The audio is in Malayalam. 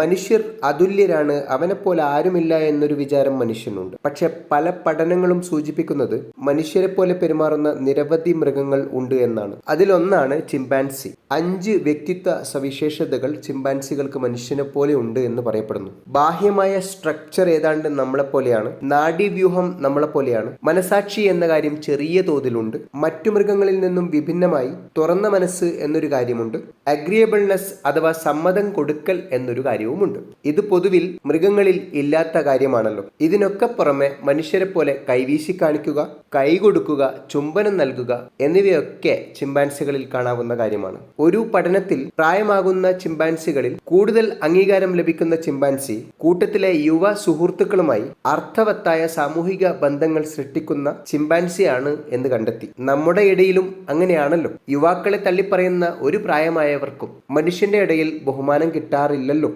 മനുഷ്യർ അതുല്യരാണ് അവനെപ്പോലെ ആരുമില്ല എന്നൊരു വിചാരം മനുഷ്യനുണ്ട്. പക്ഷെ പല പഠനങ്ങളും സൂചിപ്പിക്കുന്നത് മനുഷ്യരെ പോലെ പെരുമാറുന്ന നിരവധി മൃഗങ്ങൾ ഉണ്ട് എന്നാണ്. അതിലൊന്നാണ് ചിമ്പാൻസി. അഞ്ച് വ്യക്തിത്വ സവിശേഷതകൾ ചിമ്പാൻസികൾക്ക് മനുഷ്യനെ പോലെ ഉണ്ട് എന്ന് പറയപ്പെടുന്നു. ബാഹ്യമായ സ്ട്രക്ചർ ഏതാണ്ട് നമ്മളെ പോലെയാണ് നാഡീവ്യൂഹം നമ്മളെ പോലെയാണ് മനസാക്ഷി എന്ന കാര്യം ചെറിയ തോതിലുണ്ട് മറ്റു മൃഗങ്ങളിൽ നിന്നും വിഭിന്നമായി തുറന്ന മനസ്സ് എന്നൊരു കാര്യമുണ്ട് അഗ്രിയബിൾനെസ് അഥവാ സമ്മതം കൊടുക്കൽ എന്നൊരു കാര്യവുമുണ്ട്. ഇത് പൊതുവിൽ മൃഗങ്ങളിൽ ഇല്ലാത്ത കാര്യമാണല്ലോ. ഇതിനൊക്കെ പുറമെ മനുഷ്യരെ പോലെ കൈവീശി കാണിക്കുക കൈ കൊടുക്കുക ചുംബനം നൽകുക എന്നിവയൊക്കെ ചിമ്പാൻസികളിൽ കാണാവുന്ന കാര്യമാണ്. ഒരു പഠനത്തിൽ പ്രായമാകുന്ന ചിമ്പാൻസികളിൽ കൂടുതൽ അംഗീകാരം ലഭിക്കുന്ന ചിമ്പാൻസി കൂട്ടത്തിലെ യുവ സുഹൃത്തുക്കളുമായി അർത്ഥവത്തായ സാമൂഹിക ബന്ധങ്ങൾ സൃഷ്ടിക്കുന്ന ചിമ്പാൻസിയാണ് എന്ന് കണ്ടെത്തി. നമ്മുടെ ഇടയിലും അങ്ങനെയാണല്ലോ. യുവാക്കളെ തള്ളിപ്പറയുന്ന ഒരു പ്രായമായവർക്കും മനുഷ്യന്റെ ഇടയിൽ ബഹുമാനം കിട്ടാറില്ലല്ലോ.